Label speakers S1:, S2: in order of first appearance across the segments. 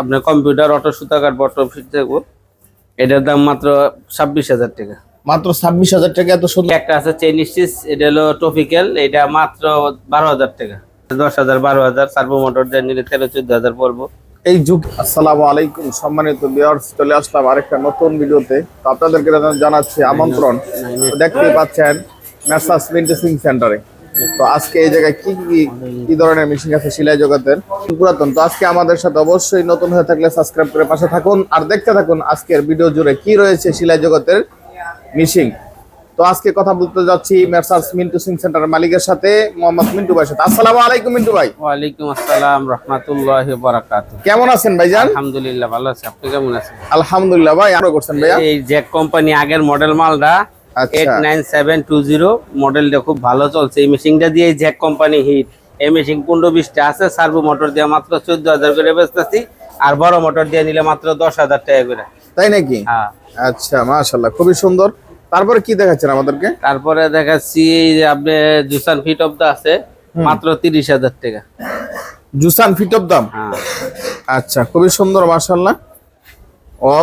S1: আপনার computer auto সুতাকার button fit থাকব এটার দাম মাত্র ছাব্বিশ হাজার টাকা।
S2: মাত্র ছাব্বিশ হাজার টাকা এত সুন্দর।
S1: একটা আছে চেইন স্টিচ এটা হলো টপিক্যাল এটা মাত্র বারো হাজার টাকা। দশ হাজার বারো হাজার সার্ভো মোটর দিয়ে নিলে তেরো চোদ্দ হাজার পড়ব।
S2: এই যুগ আসসালামু আলাইকুম সম্মানিত ভিউয়ার্স চলে আসলাম আরেকটা নতুন ভিডিওতে। তো আপনাদেরকে জানাচ্ছি আমন্ত্রণ। দেখতে পাচ্ছেন মেসার্স প্রিন্টিং সেন্টারে তো আজকে এই জায়গায় কি কি কি ধরনের মেশিন আছে সেলাই জগতের? পুরাতন। তো আজকে আমাদের সাথে অবশ্যই নতুন হয়ে থাকলে সাবস্ক্রাইব করে পাশে থাকুন। আর দেখতে থাকুন আজকের ভিডিও জুড়ে কি রয়েছে সেলাই জগতের মেশিন। তো আজকে কথা বলতে যাচ্ছি মেসার্স মিন্টু সিং সেন্টারের মালিকের সাথে মোহাম্মদ মিন্টু ভাইয়ের সাথে। আসসালামু আলাইকুম মিন্টু ভাই।
S1: ওয়ালাইকুম আসসালাম রহমতুল্লাহ বারাকাত
S2: কেমন আছেন ভাইজান?
S1: আলহামদুলিল্লাহ ভালো আছে। আপনি কেমন আছেন?
S2: আলহামদুলিল্লাহ ভাই আমরা করছেন ভাইয়া।
S1: এই জ্যাক কোম্পানি আগের মডেল মালটা। Eight nine seven two zero মডেলটা খুব ভালো চলছে। এই মেশিনটা দিয়ে জ্যাক কোম্পানি হিট এই মেশিন পনেরো বিশটা আছে সার্ভো মোটর দিয়ে মাত্র চোদ্দ হাজার করে বেচতেছি আর বড় মোটর দিয়ে নিলে মাত্র দশ হাজার টাকা করে।
S2: তাই নাকি?
S1: হ্যাঁ।
S2: আচ্ছা মাশাল্লাহ খুবই সুন্দর। তারপরে কি দেখাচ্ছেন আমাদেরকে?
S1: তারপরে দেখাচ্ছি এই যে আপনি জুসান ফিট অফ দা আছে মাত্র তিরিশ হাজার টাকা
S2: জুসান ফিট অফ দাম আচ্ছা খুবই সুন্দর মাশাল্লাহ ও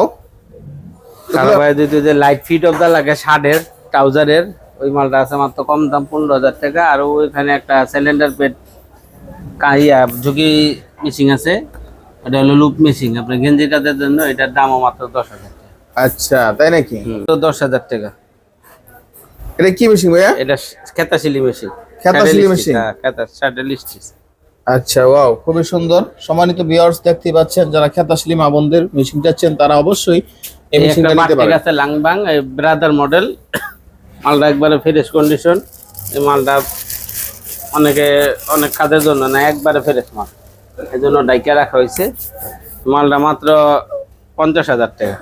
S1: তারপরে যদি লাইট ফিট অফ দা লাগে শার্টের ট্রাউজারের ওই মালটা আছে মাত্র কম দাম পনেরো হাজার টাকা। আর ওইখানে একটা সিলিন্ডার পেট কাহিয়া ঝুঁকি মেশিন আছে। এটা হলো লুপ মেশিন আপনার গেঞ্জি কাজের জন্য এটার দামও মাত্র দশ হাজার
S2: আচ্ছা তাই নাকি?
S1: তো দশ হাজার টাকা।
S2: এটা কি মেশিন ভাইয়া?
S1: এটা খেতাশিলি মেশিন
S2: খেতাশিলি machine?
S1: হ্যাঁ
S2: আচ্ছা ওয়াও খুবই সুন্দর। সম্মানিত ভিউয়ার্স দেখতে পাচ্ছেন যারা খেতাশলি মা বোনদের মেশিন চাচ্ছেন তারা অবশ্যই এই
S1: এই
S2: মেশিনটা নিতে পারেন।
S1: আছে লাংবাং ব্রাদার মডেল মালটা একবারে ফ্রেশ কন্ডিশন এই মালটা অনেকে অনেক কাজের জন্য না একবারে ফ্রেশ মাল। এই জন্য ডাইকা রাখা হয়েছে। মালটা মাত্র পঞ্চাশ হাজার টাকা।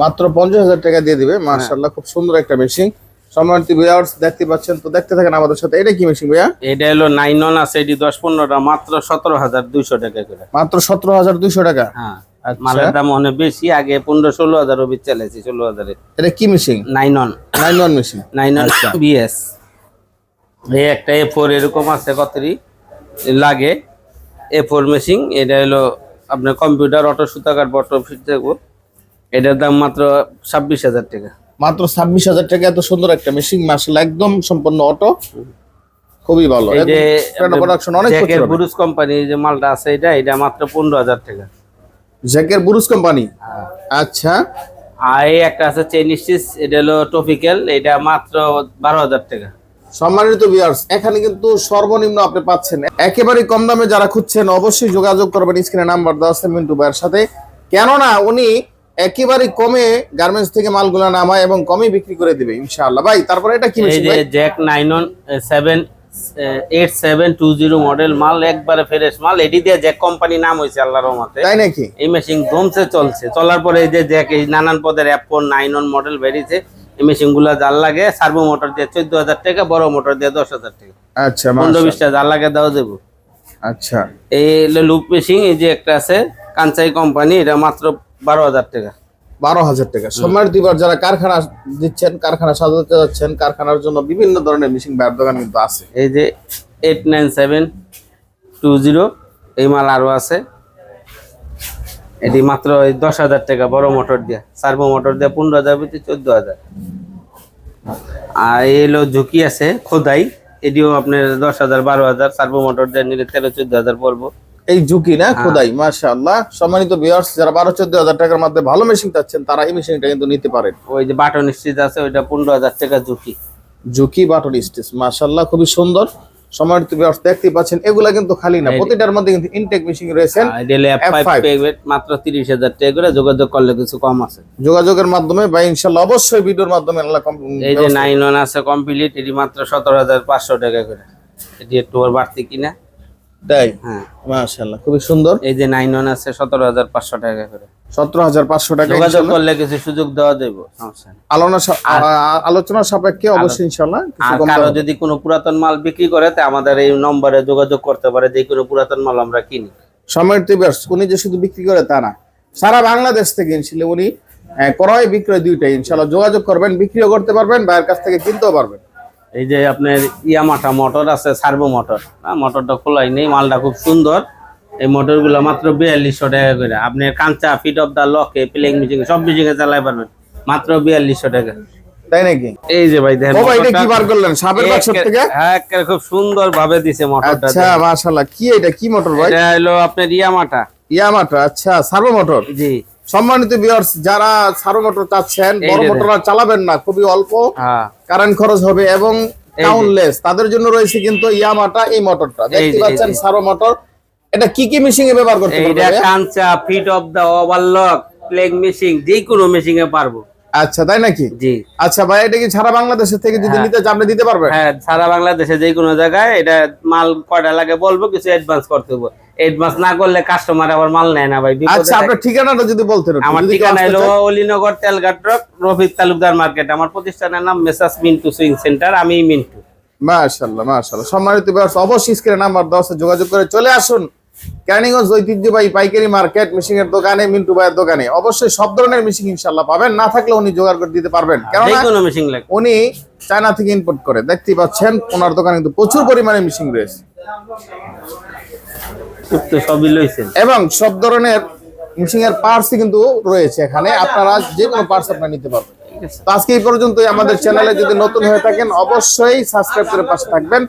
S2: মাত্র পঞ্চাশ হাজার টাকা দিয়ে দিবে। মাশাল্লাহ খুব সুন্দর একটা মেশিন সম্মানিত ভিউয়ার্স দেখতে পাচ্ছেন তো দেখতে থাকেন আমাদের সাথে। এটা কি মেশিন ভাইয়া?
S1: এটা হলো নাইন ওয়ান আছে এটি দশ পনেরোটা মাত্র সতেরো হাজার দুইশো টাকা করে।
S2: মাত্র সতেরো হাজার দুইশো টাকা।
S1: হ্যাঁ। মালের দাম অনেক বেশি আগে পনেরো ষোলো হাজার অবধি চালাইছি ষোলো হাজারে।
S2: এটা কি machine
S1: nine one
S2: nine one machine
S1: nine one BS এই একটা এ ফোর এরকম আছে কতরি? লাগে। এ ফোর মেশিন এটা হলো আপনার কম্পিউটার অটো সুতাকার বটো ফিট থাকব এটার দাম মাত্র ছাব্বিশ হাজার টাকা।
S2: মাত্র ছাব্বিশ হাজার টাকা এত সুন্দর একটা মেশিন মার্শাল একদম সম্পূর্ণ অটো খুবই ভালো।
S1: এই যে
S2: প্রোডাকশন অনেক
S1: বুরুজ কোম্পানি যে মালটা আছে এটা এটা মাত্র পনেরো হাজার টাকা।
S2: জ্যাকের বুরুজ কোম্পানি? আচ্ছা।
S1: আর এই একটা আছে চেইন স্টিচ এটা হলো টপিক্যাল এটা মাত্র বারো হাজার টাকা।
S2: সম্মানিত ভিউয়ার্স এখানে কিন্তু সর্বনিম্ন আপনি পাচ্ছেন। একেবারে কম দামে যারা খুঁজছেন অবশ্যই যোগাযোগ করবেন স্ক্রিনে নাম্বার দেওয়া আছে মিন্টু ভাইয়ের সাথে। কেননা উনি একেবারে কমে গার্মেন্টস থেকে মালগুলা নামায় এবং কমে বিক্রি করে দিবে ইনশাআল্লাহ। ভাই তারপরে এটা কি
S1: এই যে Jack nine seven eight seven two zero model মাল একবারে ফ্রেশ মাল। এটি দিয়ে জ্যাক কোম্পানি নাম হয়েছে আল্লাহর রহমতে।
S2: তাই নাকি?
S1: এই মেশিন দমছে চলছে। চলার পরে এই যে জ্যাক এই নানান পদের অ্যাপ ফোর নাইন ওয়ান মডেল বেরিয়েছে এই মেশিনগুলা জাল লাগে সার্ভো মোটর দিয়ে চোদ্দ হাজার টাকা বড় মোটর দিয়ে দশ হাজার টাকা।
S2: আচ্ছা
S1: পনেরো। বিশটা জাল লাগে দাও দেবো
S2: আচ্ছা।
S1: এই লুপ মেশিন এই যে একটা আছে কাঞ্চাই কোম্পানি এটা মাত্র বারো হাজার টাকা।
S2: বারো হাজার টাকা। সম্মানিত ভিউয়ার যারা কারখানা দিচ্ছেন কারখানা সাজাতে যাচ্ছেন কারখানার জন্য বিভিন্ন ধরনের মেশিন বাইরের দোকান কিন্তু আছে।
S1: এই যে eight nine seven two zero এই মাল আরও আছে। এটি মাত্র ওই দশ হাজার টাকা বড় মোটর দিয়ে সার্ভো মোটর দিয়ে পনেরো হাজার ভিতরে চোদ্দ হাজার। আর এই হলো ঝুঁকি আছে খোদাই। এটিও আপনার দশ হাজার বারো হাজার সার্ভো মোটর দিয়ে নিলে তেরো চোদ্দ হাজার পড়ব।
S2: এই ঝুঁকি না? খোদাই মাশাআল্লাহ। সম্মানিত ভিউয়ার্স যারা বারো চোদ্দ হাজার টাকার মধ্যে ভালো মেশিন চাচ্ছেন তারা এই মেশিনটা কিন্তু নিতে পারেন।
S1: ওই যে বাটন স্টিচ আছে ওইটা পনেরো হাজার টাকা ঝুঁকি।
S2: ঝুঁকি বাটন স্টেজ মাশাআল্লাহ খুবই সুন্দর। সম্মানিত ভিউয়ার্স দেখতে পাচ্ছেন এগুলা কিন্তু খালি না। প্রতিটার মধ্যে কিন্তু ইনটেক মেশিন রয়েছেন
S1: আর এটা হলো
S2: F5
S1: F5 পেগমেট মাত্র তিরিশ হাজার টাকা করে যোগাযোগ করলে কিছু কম আছে।
S2: যোগাযোগের মাধ্যমে বা ইনশাআল্লাহ অবশ্যই ভিডিওর মাধ্যমে আল্লাহ
S1: এই যে নাইন ওয়ান আছে কমপ্লিট এটি মাত্র সতেরো হাজার পাঁচশো টাকা করে। এটি একটু বাড়তি কিনা।
S2: তাই
S1: হ্যাঁ।
S2: মাশাআল্লাহ খুবই সুন্দর।
S1: এই যে নাইন ওয়ান আছে সতেরো হাজার পাঁচশো টাকা করে।
S2: সতেরো হাজার পাঁচশো টাকা
S1: যোগাযোগ করলে কিছু সুযোগ দেওয়া দেবো
S2: আলোচনা সাপেক্ষে অবশ্যই কারও
S1: যদি কোনো পুরাতন মাল বিক্রি করে তা আমাদের এই নম্বরে যোগাযোগ করতে পারে যে কোনো পুরাতন মাল আমরা কিনি।
S2: ভিউয়ার্স উনি যে শুধু বিক্রি করে তা না সারা বাংলাদেশ থেকে ইনশাল্লাহ উনি ক্রয় বিক্রয় দুইটাই ইনশাআল্লাহ যোগাযোগ করবেন বিক্রিও করতে পারবেন ভাইয়ের কাছ থেকে কিনতেও পারবেন।
S1: এই যে আপনার ইয়ামাটা মোটর আছে সার্ভো মোটর হ্যাঁ মোটরটা খোলাই নেই মালটা খুব সুন্দর। এই মোটরগুলো মাত্র বিয়াল্লিশশো টাকা করে। আপনি কাঞ্চা ফিট অফ দা লকে প্লেইং মিচিং সব মিউজিকে চালাই পারবেন। মাত্র বিয়াল্লিশশো টাকা।
S2: তাই নাকি?
S1: এই যে ভাই দেখেন
S2: এটা কি বার করলেন? সাপের বাক্স থেকে?
S1: হ্যাঁ খুব সুন্দর ভাবে দিছে মোটরটা
S2: আচ্ছা মাশাআল্লাহ। কি এটা? কি মোটর ভাই?
S1: এটা হলো আপনার ইয়ামাটা
S2: ইয়ামাটা আচ্ছা সার্ভো মোটর
S1: জি।
S2: সম্মানিত ভিউয়ার্স যারা সার্ভো মোটর চাচ্ছেন বড় মোটর চালাবেন না খুবই অল্প।
S1: হ্যাঁ।
S2: কারেন্ট খরচ হবে এবং কাউন্টলেস তাদের জন্য রয়েছে কিন্তু ইয়ামাটা এই মোটরটা দেখতে পাচ্ছেন। সার্ভো মোটর এটা কি কি মেশিং এ ব্যবহার করতে
S1: এইটা
S2: এটা
S1: কাঞ্চা ফিট অফ দা ওভারলক প্লেগ মেশিন যে কোনো মেশিনে পারব।
S2: আচ্ছা তাই নাকি?
S1: জি।
S2: আচ্ছা ভাই এটা কি সারা বাংলাদেশের থেকে যদি
S1: হ্যাঁ।
S2: নিতে চান আপনি দিতে পারবেন?
S1: হ্যাঁ সারা বাংলাদেশে যে কোনো জায়গায় এটা মাল কয়টা লাগে বলব কিছু অ্যাডভান্স করতে হবে অ্যাডভান্স না করলে কাস্টমার আবার মাল নেয় না ভাই
S2: আচ্ছা আপনার ঠিকানাটা যদি বলতেন
S1: আমার ঠিকানা হলো অলিনগর তেলঘাট রোড রফিক তালুকদার মার্কেট। আমার প্রতিষ্ঠানের নাম মেসাস মিন্টু সুইং সেন্টার আমি মিন্টু।
S2: মাশাআল্লাহ মাশাআল্লাহ। সম্মানিত ভিউয়ার্স অবশ্যই স্ক্রিনে নাম্বার আছে যোগাযোগ করে চলে আসুন। ক্যানিগঞ্জ ঐতিহ্যবাহী পাইকারি মার্কেট মিশিং এর দোকানে মিন্টু ভাইয়ের দোকানে। অবশ্যই সব ধরনের মিশিং ইনশাআল্লাহ পাবেন না থাকলে উনি জোগাড় করে দিতে পারবেন।
S1: যে
S2: কেননা
S1: কোনো মেশিন লাগে
S2: উনি চায়না থেকে ইম্পোর্ট করে। দেখতেই পাচ্ছেন ওনার দোকানে কিন্তু প্রচুর পরিমাণে মিশিং রয়েছে।
S1: সবই লইছেন।
S2: এবং সব ধরনের মিশিং এর পার্টস কিন্তু রয়েছে এখানে। আপনারা যে কোনো পার্টস আপনারা নিতে পারবেন। তো আজকে এই পর্যন্তই। আমাদের চ্যানেলে যদি নতুন হয়ে থাকেন অবশ্যই সাবস্ক্রাইব করে পাশে থাকবেন।